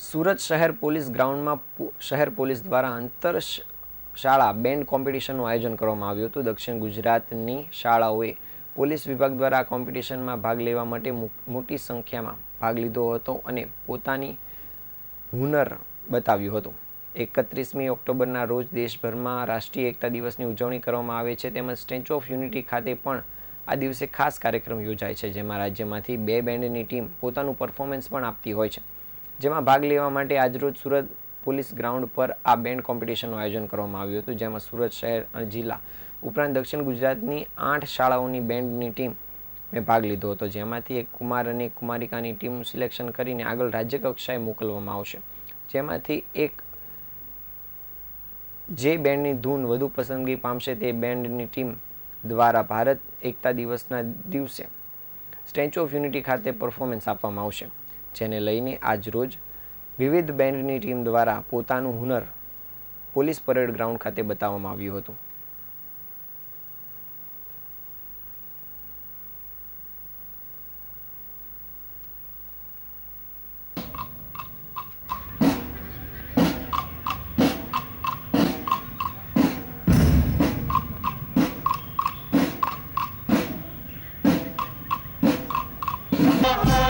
સુરત શહેર પોલીસ ગ્રાઉન્ડમાં શહેર પોલીસ દ્વારા આંતર શાળા બેન્ડ કોમ્પિટિશનનું આયોજન કરવામાં આવ્યું હતું. દક્ષિણ ગુજરાતની શાળાઓએ પોલીસ વિભાગ દ્વારા આ કોમ્પિટિશનમાં ભાગ લેવા માટે મોટી સંખ્યામાં ભાગ લીધો હતો અને પોતાની હુનર બતાવ્યું હતું. એકત્રીસમી ઓક્ટોબરના રોજ દેશભરમાં રાષ્ટ્રીય એકતા દિવસની ઉજવણી કરવામાં આવે છે. તેમજ સ્ટેચ્યુ ઓફ યુનિટી ખાતે પણ આ દિવસે ખાસ કાર્યક્રમ યોજાય છે, જેમાં રાજ્યમાંથી બે બેન્ડની ટીમ પોતાનું પરફોર્મન્સ પણ આપતી હોય છે. જેમાં ભાગ લેવા માટે આજરોજ સુરત પોલીસ ગ્રાઉન્ડ પર આ બેન્ડ કોમ્પિટિશનનું આયોજન કરવામાં આવ્યું હતું, જેમાં સુરત શહેર અને જિલ્લા ઉપરાંત દક્ષિણ ગુજરાતની આઠ શાળાઓની બેન્ડની ટીમ મેં ભાગ લીધો હતો. જેમાંથી એક કુમાર અને કુમારિકાની ટીમનું સિલેક્શન કરીને આગળ રાજ્ય કક્ષાએ મોકલવામાં આવશે. જેમાંથી એક જે બેન્ડની ધૂન વધુ પસંદગી પામશે તે બેન્ડની ટીમ દ્વારા ભારત એકતા દિવસના દિવસે સ્ટેચ્યુ ઓફ યુનિટી ખાતે પરફોર્મન્સ આપવામાં આવશે. જેને લઈને આજ રોજ વિવિધ બેન્ડની ટીમ દ્વારા પોતાનું હુનર પોલીસ પરેડ ગ્રાઉન્ડ ખાતે બતાવવામાં આવ્યું હતું. Thank